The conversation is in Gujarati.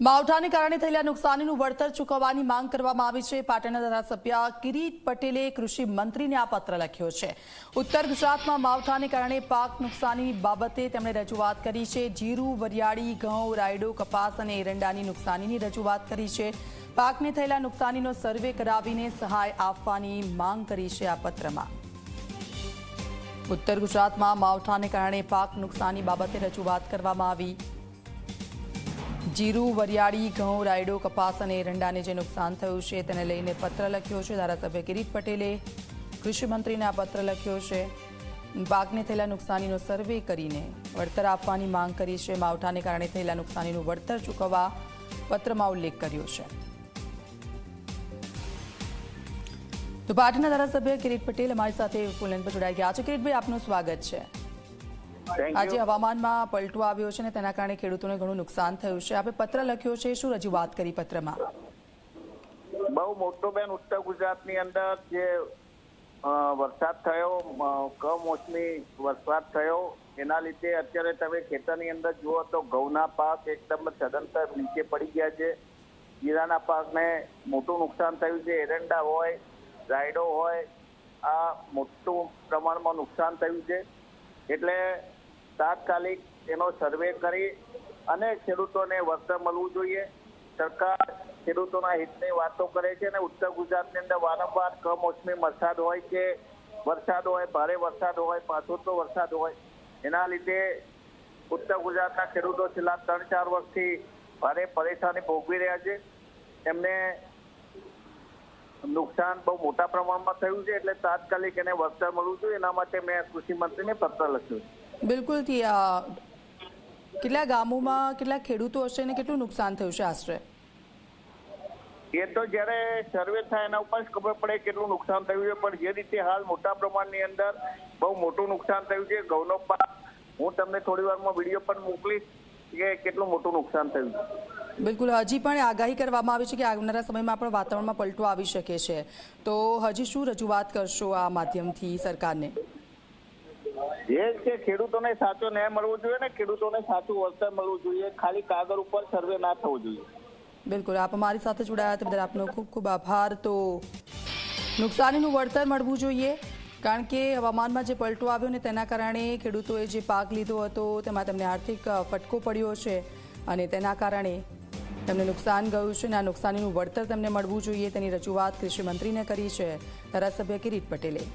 માવઠાને કારણે થયેલા નુકસાનીનું વળતર ચૂકવવાની માંગ કરવામાં આવી છે. પાટણના ધારાસભ્ય કિરીટ પટેલે કૃષિ મંત્રીને આ પત્ર લખ્યો છે. ઉત્તર ગુજરાતમાં માવઠાને કારણે પાક નુકસાની બાબતે તેમણે રજૂઆત કરી છે. જીરું, વરિયાળી, ઘઉં, રાયડો, કપાસ અને એરંડાની નુકસાનીની રજૂઆત કરી છે. પાકને થયેલા નુકસાનીનો સર્વે કરાવીને સહાય આપવાની માંગ કરી છે આ પત્રમાં. ઉત્તર ગુજરાતમાં માવઠાને કારણે પાક નુકસાની બાબતે રજૂઆત કરવામાં આવી. જીરું, વરિયાળી, ઘઉં, રાયડો, કપાસ અને એરંડાને જે નુકસાન થયું છે તેને લઈને પત્ર લખ્યો છે ધારાસભ્ય કિરીટ પટેલે. કૃષિમંત્રીને આ પત્ર લખ્યો છે. પાકને થયેલા નુકસાનીનો સર્વે કરીને વળતર આપવાની માંગ કરી છે. માવઠાને કારણે થયેલા નુકસાનીનું વળતર ચૂકવવા પત્રમાં ઉલ્લેખ કર્યો છે. તો પાટણના ધારાસભ્ય કિરીટ પટેલ અમારી સાથે ફોન પર જોડાઈ ગયા છે. કિરીટભાઈ, આપનું સ્વાગત છે. આજે હવામાનમાં પલટો આવ્યો છે અને તેના કારણે ખેડૂતોને ઘણું નુકસાન થયું છે. આપણે પત્ર લખ્યો છે. શું રજૂઆત કરી પત્રમાં? બહુ મોટો બેન ઉત્તર ગુજરાતની અંદર જે વરસાદ થયો કમોસમી વરસાદ થયો એના લીધે અત્યારે તમે ખેતરની અંદર જુઓ તો ઘઉંના પાક એકદમ સદંતર નીચે પડી ગયા છે. જીરાના પાકને મોટું નુકસાન થયું છે. એરંડા હોય રાયડો હોય આ મોટું પ્રમાણમાં નુકસાન થયું છે. એટલે તાત્કાલિક એનો સર્વે કરી અને ખેડૂતોને વળતર મળવું જોઈએ. સરકાર ખેડૂતોના હિતની વાતો કરે છે અને ઉત્તર ગુજરાતની અંદર વારંવાર કમોસમી વરસાદ હોય કે વરસાદ હોય, ભારે વરસાદ હોય પાછોતો વરસાદ હોય, એના લીધે ઉત્તર ગુજરાતના ખેડૂતો છેલ્લા ત્રણ ચાર વર્ષથી ભારે પરેશાની ભોગવી રહ્યા છે. એમને નુકસાન બહુ મોટા પ્રમાણમાં થયું છે એટલે તાત્કાલિક એને વળતર મળવું જોઈએ. એના માટે મેં કૃષિ મંત્રીને પત્ર લખ્યો છે. બિલકુલ કેટલા ગામોમાં કેટલા ખેડૂતો હશે અને કેટલું નુકસાન થયું છે આશરે? એ તો જ્યારે સર્વે થાય એના ઉપર જ ખબર પડે કેટલું નુકસાન થયું છે પણ જે રીતે હાલ મોટા પ્રમાણની અંદર બહુ મોટું નુકસાન થયું છે. ઘઉંનો પાક હું તમને થોડી વારમાં વીડિયો પણ મોકલીશ કે કેટલું મોટું નુકસાન થયું છે. બિલકુલ હજી પણ આગાહી કરવામાં આવી છે કે આવનારા સમયમાં પણ વાતાવરણમાં પલટો આવી શકે છે. તો હજી શું રજૂઆત કરશો આ માધ્યમથી સરકારને? જ છે ખેડૂતોને સાચો ન્યાય મળવો જોઈએ ને ખેડૂતોને સાચું વળતર મળવું જોઈએ, ખાલી કાગળ ઉપર સર્વે ના થવો જોઈએ. બિલકુલ, આપ અમારી સાથે જોડાયા હતા, બદલ આપનો ખૂબ ખૂબ આભાર. તો નુકસાનીનું વળતર મળવું જોઈએ, કારણ કે હવામાનમાં જે પલટો આવ્યો ને તેના કારણે ખેડૂતોએ જે પાક લીધો હતો, તેમાં તેમને આર્થિક ફટકો પડ્યો છે અને તેના કારણે તેમને નુકસાન ગયું છે અને આ નુકસાનીનું વળતર તેમને મળવું જોઈએ તેની રજૂઆત કૃષિ મંત્રીને કરી છે ધારાસભ્ય કિરીટ પટેલે.